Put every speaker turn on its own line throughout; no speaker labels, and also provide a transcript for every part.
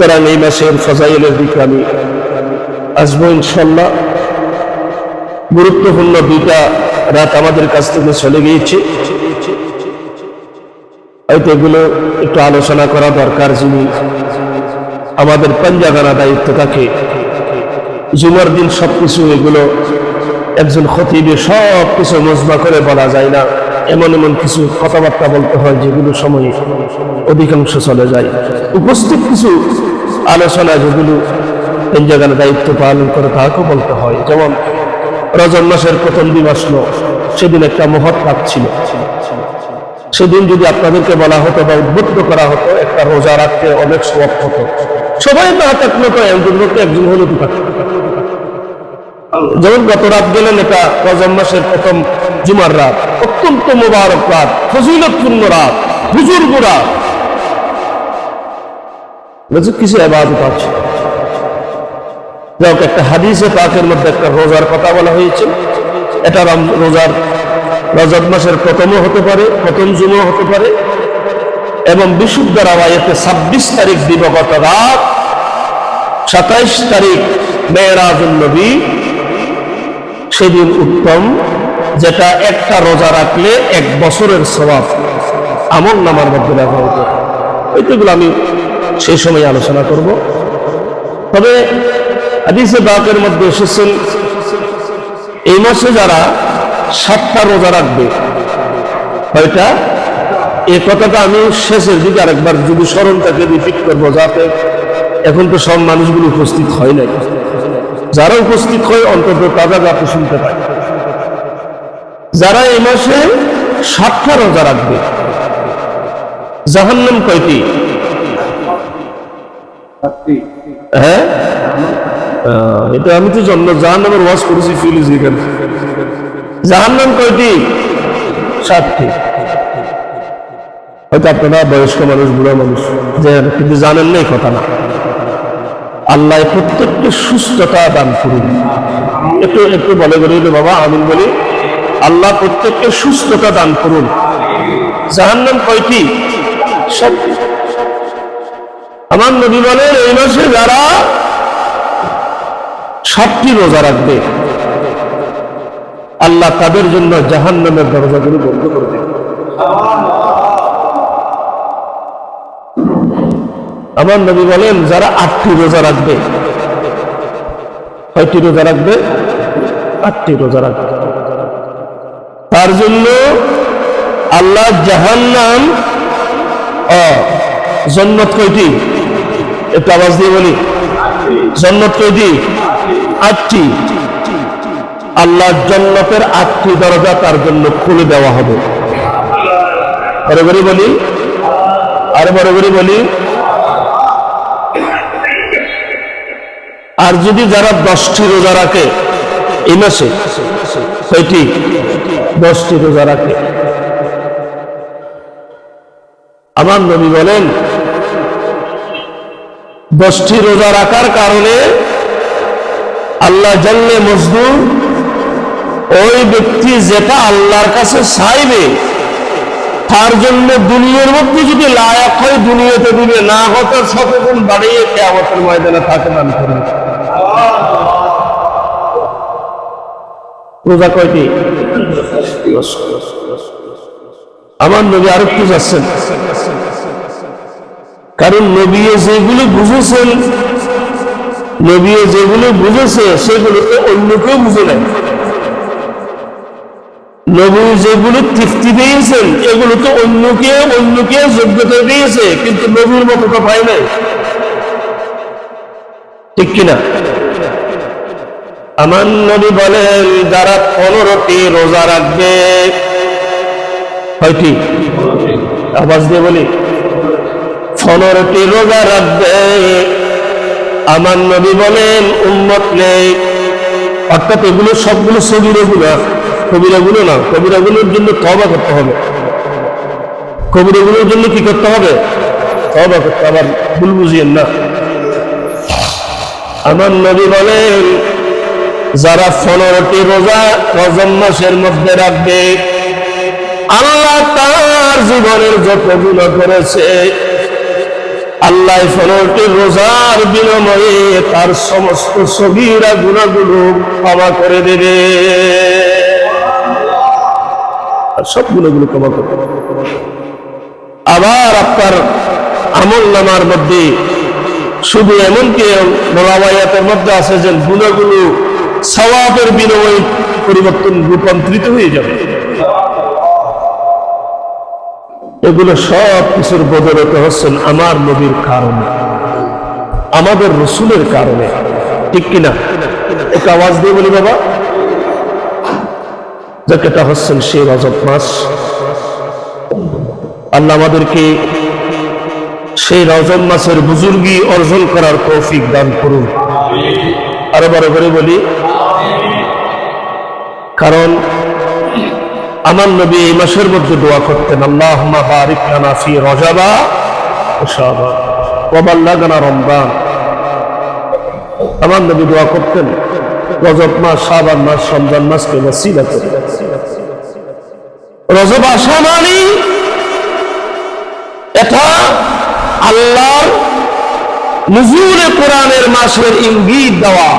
সুতরাং এই মাসের ফজাইলের দিকে আমি আসব ইনশাল্লাহ গুরুত্বপূর্ণ দুইটা রাত আমাদের কাছ থেকে চলে গিয়েছে। হয়তো এগুলো একটু আলোচনা করা দরকার, যিনি আমাদের পাঞ্জাগানা দায়িত্ব থাকে। জুমার দিন সবকিছু এগুলো একজন খতিবে সব কিছু মজমা করে বলা যায় না। এমন এমন কিছু কথাবার্তা বলতে হয় যেগুলো সময়ে অধিকাংশ চলে যায়। উপস্থিত কিছু আলোচনা যেগুলো পাঞ্জাগানা দায়িত্ব পালন করে তাকেও বলতে হয়। যেমন রজন মাসের প্রথম দিন আসলো, সেদিন একটা মহৎ কাজ ছিল। সেদিন যদি আপনাদেরকে বলা হতো বা উদ্বুদ্ধ করা হতো, একটা রোজা রাখতে অনেক সব হতো। সবাই না থাকল তো একজন লোক একজন হলো তো যেমন গত রাত গেলেন এটা রজম মাসের প্রথম জুমার রাত, অত্যন্ত মোবারক রাত, ফজিলতপূর্ণ রাত বুজুর্গ রাত বুঝছ কিছু আবাদত আছে? যাক, একটা হাদিসে পাকের মধ্যে একটা রোজার কথা বলা হয়েছে। এটা রোজার মাসের প্রথমও হতে পারে, প্রথম জুমও হতে পারে। এবং বিশুদ্ধ রাওয়ায়তে ছাব্বিশ তারিখ দিবগত রাত সাতাইশ তারিখ মেয়েরাজুল নবী। সেদিন উত্তম, যেটা একটা রোজা রাখলে এক বছরের স্বভাব আমল নামার মধ্যে রাখা হতো এইগুলো আমি সেই সময় আলোচনা করব। তবে হাদিসে বাকের মধ্যে এসেছেন, এই মাসে যারা সাতটা রোজা রাখবে, কয়টা? এই কথাটা আমি শেষের দিকে আরেকবার যদি স্মরণটাকে রিপিট করব, যাতে এখন তো সব মানুষগুলো উপস্থিত হয় নাই। যারা উপস্থিত হয়, অন্তত তারা যাতে শুনতে পায়। যারা এই মাসে সাতটা রোজা রাখবে, জাহান্নাম কয়টি? হ্যাঁ? এটা আমি তো জন্ম জাহান্নামের ওয়াজ করেছি ফিলিজ এখানে জাহান্নাম কয়টি? সাতটি। হয়তো আপনারা বয়স্ক মানুষ মানুষ কিন্তু জানেন না এই কথা না। আল্লাহ প্রত্যেককে সুস্থতা দান করুন। একটু একটু বলে বলি বাবা, আমিন বলি। আল্লাহ প্রত্যেককে সুস্থতা দান করুন। জাহান্নাম কয়টি? সব আমার নবী বলেন, এই মাসে যারা সাতটি রোজা রাখবে, আল্লাহ তাদের জন্য জাহান্নামের দরজাগুলো বন্ধ করে দেবে। আমার নবী বলেন, যারা আটটি রোজা রাখবে, কয়টি রোজা রাখবে? আটটি রোজা রাখবে। তার জন্য আল্লাহ জাহান্নাম ও জন্নত কয়টি? একটু আওয়াজ দিয়ে বলি। জন্নত কয়টি? আটটি। আল্লাহ জন্নতের আটটি দরজা তার জন্য খুলে দেওয়া হবে। বড় বলি। আরে বড় করে বলি। আর যদি যারা দশটি রোজা রাখে, এই মাসে কয়টি? দশটি রোজা রাখে। আমার নবী বলেন দশটি রোজা রাখার কারণে আল্লাহ জানলে মজদুর, ওই ব্যক্তি যেটা আল্লাহর কাছে চাইবে, তার জন্য দুনিয়ার মধ্যে যদি লায়াক হয়, দুনিয়াতে দিবে না হতো শতগুণ বাড়িয়ে কেয়ামতের ময়দানে তাকে দান করবে। রোজা কয়টি আমার নবী আরও একটু যাচ্ছেন। কারণ নবী যেগুলো বুঝেছেন, নবী যেগুলো বুঝেছে, সেগুলো তো অন্য কেউ বুঝে নাই। নবী যেগুলো তৃপ্তি দিয়েছেন, এগুলো তো অন্যকে অন্যকে যোগ্যতা দিয়েছে, কিন্তু নবীর মতো তো পায় নাই। ঠিক কিনা? আমার নবী বলেন, যারা পনেরোটি রোজা রাখবে কয়টি আওয়াজ দিয়ে বলি। পনেরোটি রোজা রাখবে। আমার নবী বলেন উন্মত নেই। অর্থাৎ এগুলো সবগুলো সবিরাগুলো কবিরাগুলো না কবিরাগুলোর জন্য তবা করতে হবে। কবিরাগুলোর জন্য কি করতে হবে? তবা করতে আবার ভুল বুঝিয়েন না। আমার নবী বলেন, যারা পনেরোটি রোজা রজম মাসের মধ্যে রাখবে, আল্লাহ তার জীবনের যত গুণ করেছে আল্লাহ ফলটি রোজার বিনিময়ে তার সমস্ত সগিরা গুণাগুলো ক্ষমা করে দেবে আর সব গুণাগুলো ক্ষমা করে। আবার আপনার আমল নামার মধ্যে শুধু এমনকি মোলাবায়াতের মধ্যে আছে যে গুণাগুলো সওয়াবের বিনিময়ে পরিবর্তন রূপান্তরিত হয়ে যাবে এগুলো সব কিছুর বদলতে হচ্ছেন আমার নবীর কারণে, আমাদের রসুলের কারণে। ঠিক কিনা এক আওয়াজ দিয়ে বলি বাবা। যেটা হচ্ছেন সেই রজব মাস। আল্লাহ আমাদেরকে সেই রজব মাসের বুজুর্গি অর্জন করার তৌফিক দান করুন। আরও বড় করে বলি, কারণ আমার নবী এই মাসের মধ্যে দোয়া করতেন আল্লাহ বারিক রজাবা শাবান ওয়া বাল্লাগানা রমজান। আমার নবী দোয়া করতেন, রজব মাস, শাবান মাস, রমজান মাসকে ওসিলা করে। রজব আসা মানে এটা আল্লাহর নজুরে কোরআনের মাসের ইঙ্গিত দেওয়া।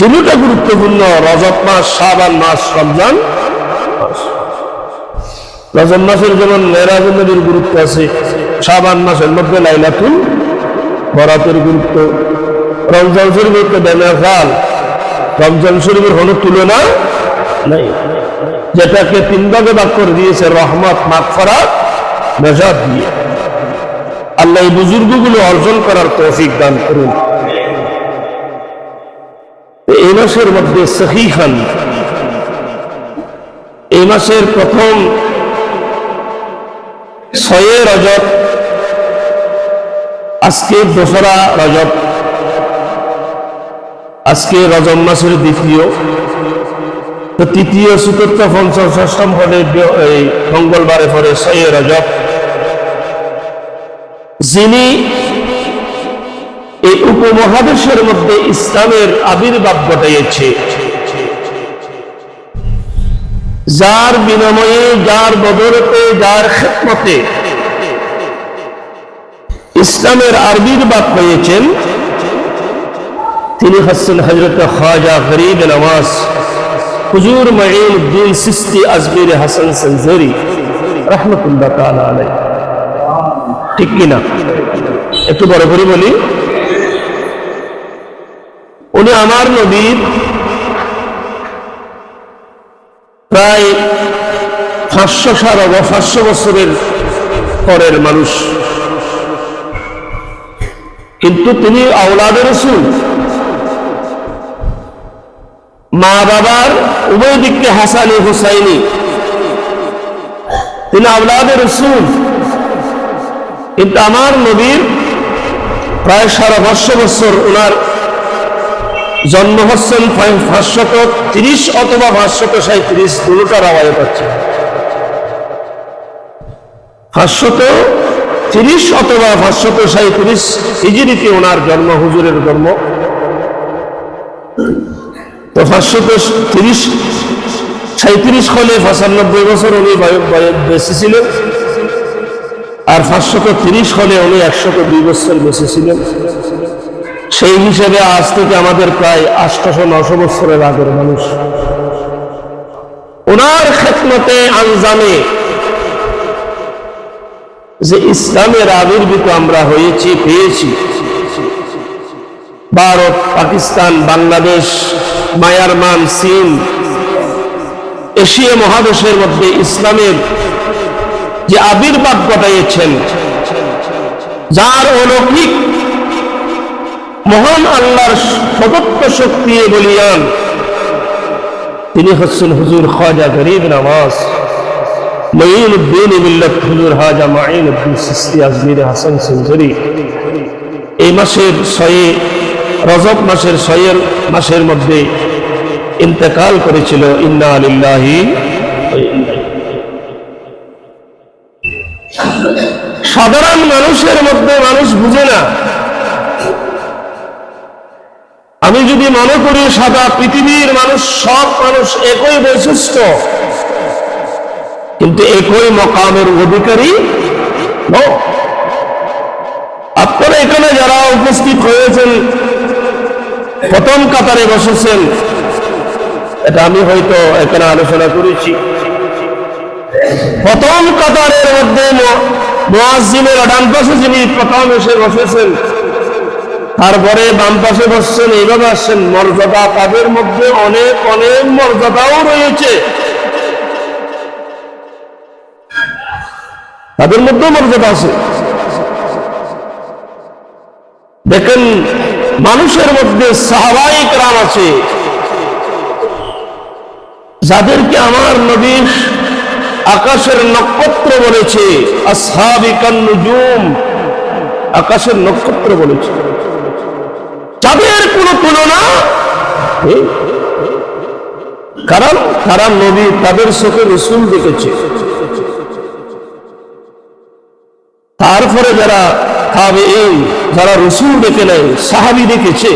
তিনটা গুরুত্বপূর্ণ, রজব মাস, শাবান মাস, রমজান। রজব মাসের যেমন মেরাজ নবীর গুরুত্ব আছে, শাবান মাসের মধ্যে লাইলাতুল বরাতের গুরুত্ব। রমজান শরীফের তো বেনাফাল রমজান শরীফের হলো তুলনা নাই। যেটাকে তিন ভাগে ভাগ করে দিয়েছে, রহমত, মাগফারাত মেজাদ দিয়ে। আল্লাহ এই বুজুর্গগুলো অর্জন করার তৌফিক দান করুন। মাসের মধ্যে সহিহান এই মাসের প্রথম ছয়ে রজব, আজকে দোসরা রজব। আজকে রজব মাসের দ্বিতীয়। তো তৃতীয়, চতুর্থ, পঞ্চম, ষষ্ঠম হলে মঙ্গলবারে পরে ছয়ে রজব। যিনি উপমহাদেশের মধ্যে ইসলামের আবির্ভাব ঘটাইয়েছে। যার বিনিময়ে, যার বদলতে, যার খেদমতে ইসলামের আবির্ভাব হয়েছেন, তিনি হচ্ছেন হজরত খাজা গরিব নওয়াজ, হুজুর মঈন উদ্দিন সিস্তি আজমির হাসান সঞ্জরি রহমতুল্লাহ তাআলা আলাইহি। ঠিক কিনা? একটু বড় করে বলি উনি আমার নবীর প্রায় পাঁচশো সারা বা পাঁচশো বছরের পরের মানুষ। কিন্তু তিনি আওলাদের রসুল। মা বাবার উভয় দিককে হাসানি হুসাইনি। তিনি আওলাদের রসুল। কিন্তু আমার নবীর প্রায় সারা পাঁচশো বছর ওনার জন্ম হচ্ছেন পাঁচশত তিরিশ অথবা পাঁচশত সাঁত্রিশ দুটোটার আওয়াজে পাচ্ছে পাঁচশত তিরিশ অথবা পাঁচশত সাঁত্রিশ হিজড়িতে ওনার জন্ম, হুজুরের জন্ম। তো পাঁচশত তিরিশ সাঁত্রিশ হলে পঁচানব্বই বছর উনি বেঁচে ছিলেন। আর পাঁচশত তিরিশ হলে উনি একশত দুই বছর বেঁচে ছিলেন। সেই হিসেবে আজ থেকে আমাদের প্রায় আটশো নশো বছরের আগের মানুষ। ওনার খেতমতে আঞ্জামে যে ইসলামের আবির্ভূত আমরা হয়েছি, পেয়েছি। ভারত, পাকিস্তান, বাংলাদেশ মায়ারমান চীন, এশিয়া মহাদেশের মধ্যে ইসলামের যে আবির্ভাব ঘটাইয়েছেন, যার অলৌকিক মহান আল্লাহর প্রদত্ত শক্তি বলিয়ান। তিনি হচ্ছেন হুজুর খাজা গরিব নামাজ। মঈন উদ্দিন হুজুর হাজা উদ্দিন সিস্তি আজমির হাসান এই মাসের ছয়ে, রজব মাসের ছয়ের মাসের মধ্যে ইন্তেকাল করেছিল, ইন্না আলিল্লাহি সাধারণ মানুষের মধ্যে মানুষ বুঝে না। মনে করি সাদা পৃথিবীর মানুষ, সব মানুষ একই বৈশিষ্ট্য। কিন্তু একই মকামের অধিকারী আপনারা এখানে যারা উপস্থিত হয়েছেন, প্রথম কাতারে বসেছেন, এটা আমি হয়তো এখানে আলোচনা করেছি। প্রথম কাতারের মধ্যে মোয়াজিমের ডান পাশে যিনি প্রথম এসে বসেছেন তারপরে বাম পাশে বসছেন এইভাবে আসছেন মর্যাদা তাদের মধ্যে অনেক অনেক মর্যাদাও রয়েছে। তাদের মধ্যে মর্যাদা আছে। দেখেন, মানুষের মধ্যে সাহাবাহিক রাম আছে। যাদেরকে আমার নবীর আকাশের নক্ষত্র বলেছে আকাশের নক্ষত্র বলেছে। কোনো তুলনা কারণ তারা নবী তাদের চোখে রসুল দেখেছে। তারপরে যারা খাবে এই, যারা রসুল দেখে নেয়, সাহাবি দেখেছে।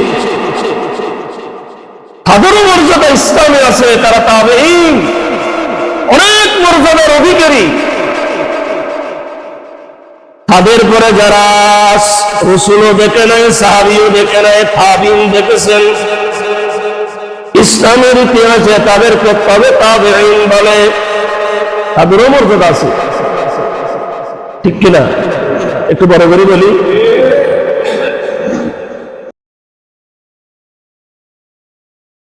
তাদেরও মর্যাদা ইসলামে আছে, তারা তাবে অনেক মর্যাদার অধিকারী। তাদের পরে যারা রসুলও দেখে নেয়, সাহাবিও দেখে নেয়, তাবিন দেখেছেন। ইসলামের ইতিহাসে তাদেরকে তবে তাবে বলে। তাদেরও মর্যাদা আছে। ঠিক কিনা? একটু বড় করে বলি।